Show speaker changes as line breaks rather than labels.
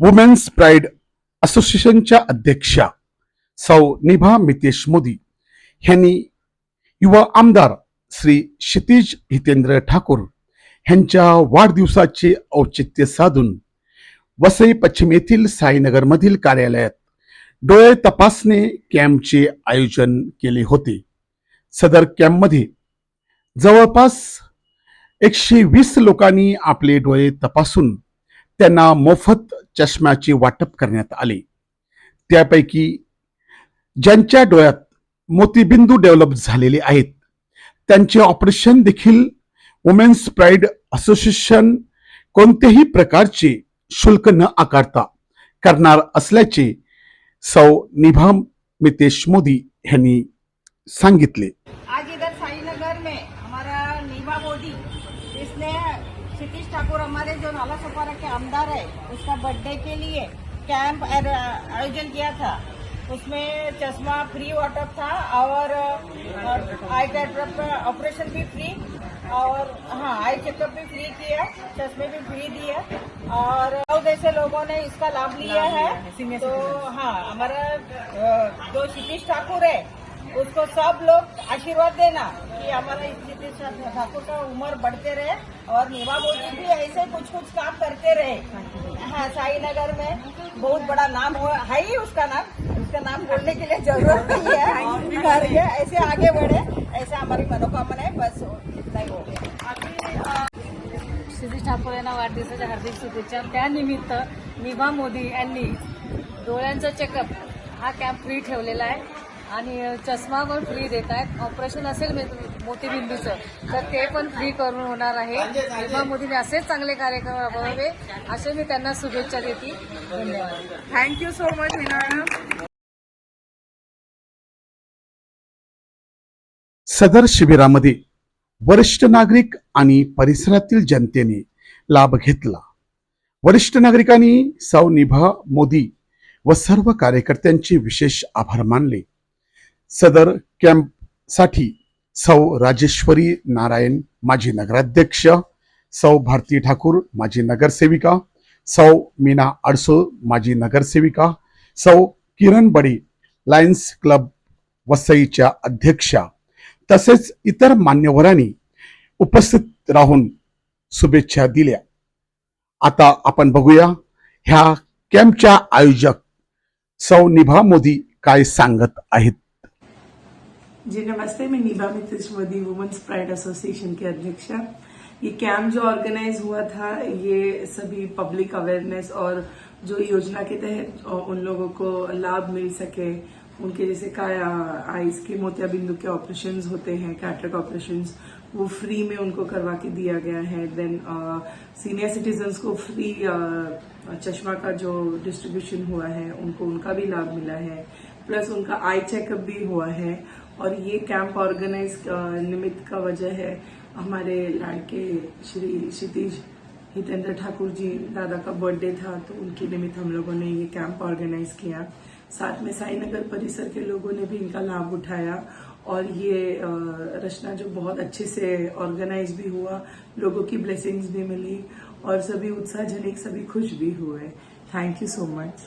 Women's pride असोसिएशनच्या अध्यक्षा सौ निभा मितेश मोदी यांनी युवा आमदार श्री क्षितिज हितेंद्र ठाकूर यांच्या वाढदिवसाचे औचित्य साधून वसई पश्चिम येथील साईनगरमधील कार्यालयात डोळे तपासणे कॅम्पचे आयोजन केले होते. सदर कॅम्पमध्ये जवळपास एकशे वीस लोकांनी आपले डोळे तपासून त्यांना मोफत चष्म्याचे वाटप करण्यात आले. त्यापैकी ज्यांच्या डोळ्यात मोतीबिंदू डेव्हलप झालेले आहेत त्यांचे ऑपरेशन देखील वुमेन्स प्राईड असोसिएशन कोणत्याही प्रकारचे शुल्क न आकारता करणार असल्याचे सौ निभा मितेश मोदी यांनी सांगितले.
आज इधर साईनगर में हमारा नीवा मोदी इसने क्षितिज ठाकुर हमारे जो नाला सपारा के आमदार है उसका बर्थडे के लिए कैंप आयोजन किया था। उसमें चश्मा फ्री वाटअप था और आई कैटरप ऑपरेशन भी फ्री और हाँ आई चेकअप भी फ्री किया चश्मे भी फ्री दिए और बहुत ऐसे लोगों ने इसका लाभ लिया है। तो हाँ हमारा जो क्षितिज ठाकुर है उसको सब लोग आशीर्वाद देना कि हमारा स्थिति ठाकुर का उम्र बढ़ते रहे और नीवा मोदी भी ऐसे कुछ कुछ काम करते रहे। हाँ साई नगर में बहुत बड़ा नाम हो है ही उसका नाम। उसका नाम बोलने के लिए जरूरत नहीं है। और ऐसे आगे बढ़े ऐसे हमारी मनोकामना है बस इतना ही हो गया अभी
ठाकूर यांना वाढदिवसाच्या हार्दिक शुभेच्छा. त्यानिमित्त निभा मोदी यांनी डोळ्यांचा चेकअप हा कॅम्प फ्री ठेवलेला आहे. आणि चष्मा पण फ्री देत आहेत. ऑपरेशन असेल मे- मोतीबिंदूचं तर ते पण फ्री करून होणार आहे. निभा मोदीने असेच चांगले कार्यक्रम राबवावे असे मी त्यांना शुभेच्छा देते. धन्यवाद.
So much, Hina ma'am.
सदर शिबिरामध्ये वरिष्ठ नागरिक आणि परिसरातील जनतेने लाभ घेतला. वरिष्ठ नागरिकांनी सौ निभा मोदी व सर्व कार्यकर्त्यांचे विशेष आभार मानले. सदर कॅम्पसाठी सौ राजेश्वरी नारायण माजी नगराध्यक्ष सौ भारती ठाकूर माजी नगरसेविका सौ मीना अडसो माजी नगरसेविका सौ किरण बडी लायन्स क्लब वसईच्या अध्यक्षा तसेच इतर मान्यवरांनी उपस्थित राहून शुभेच्छा दिल्या. आता आपण बघूया ह्या कॅम्पच्या आयोजक सौ निभा मोदी काय सांगत आहेत.
जी, नमस्ते, मैं Neeba Mitrish Modi women's pride association की अध्यक्षा ये कैंप जो ऑर्गेनाइज हुआ था, ये सभी पब्लिक अवेयरनेस और जो योजना के तहत उन लोगों को लाभ मिल सके, उनके जैसे काया आइस के मोतियाबिंदु के ऑपरेशन होते हैं कैटरेक्ट ऑपरेशन वो फ्री में उनको करवा के दिया गया है। देन सीनियर सिटीजन्स को फ्री चश्मा का जो डिस्ट्रीब्यूशन हुआ है, उनको उनका भी लाभ मिला है। प्लस उनका आई चेकअप भी हुआ है। और ये कैंप ऑर्गेनाइज निमित्त का वजह है हमारे लाड़के श्री, क्षितिज हितेंद्र ठाकुर जी दादा का बर्थडे था तो उनके निमित्त हम लोगों ने ये कैंप ऑर्गेनाइज किया। साथ में साईनगर परिसर के लोगों ने भी इनका लाभ उठाया और ये रचना जो बहुत अच्छे से ऑर्गेनाइज भी हुआ, लोगों की ब्लेसिंग्स भी मिली और सभी उत्साहजनक, सभी खुश भी हुए। Thank you so much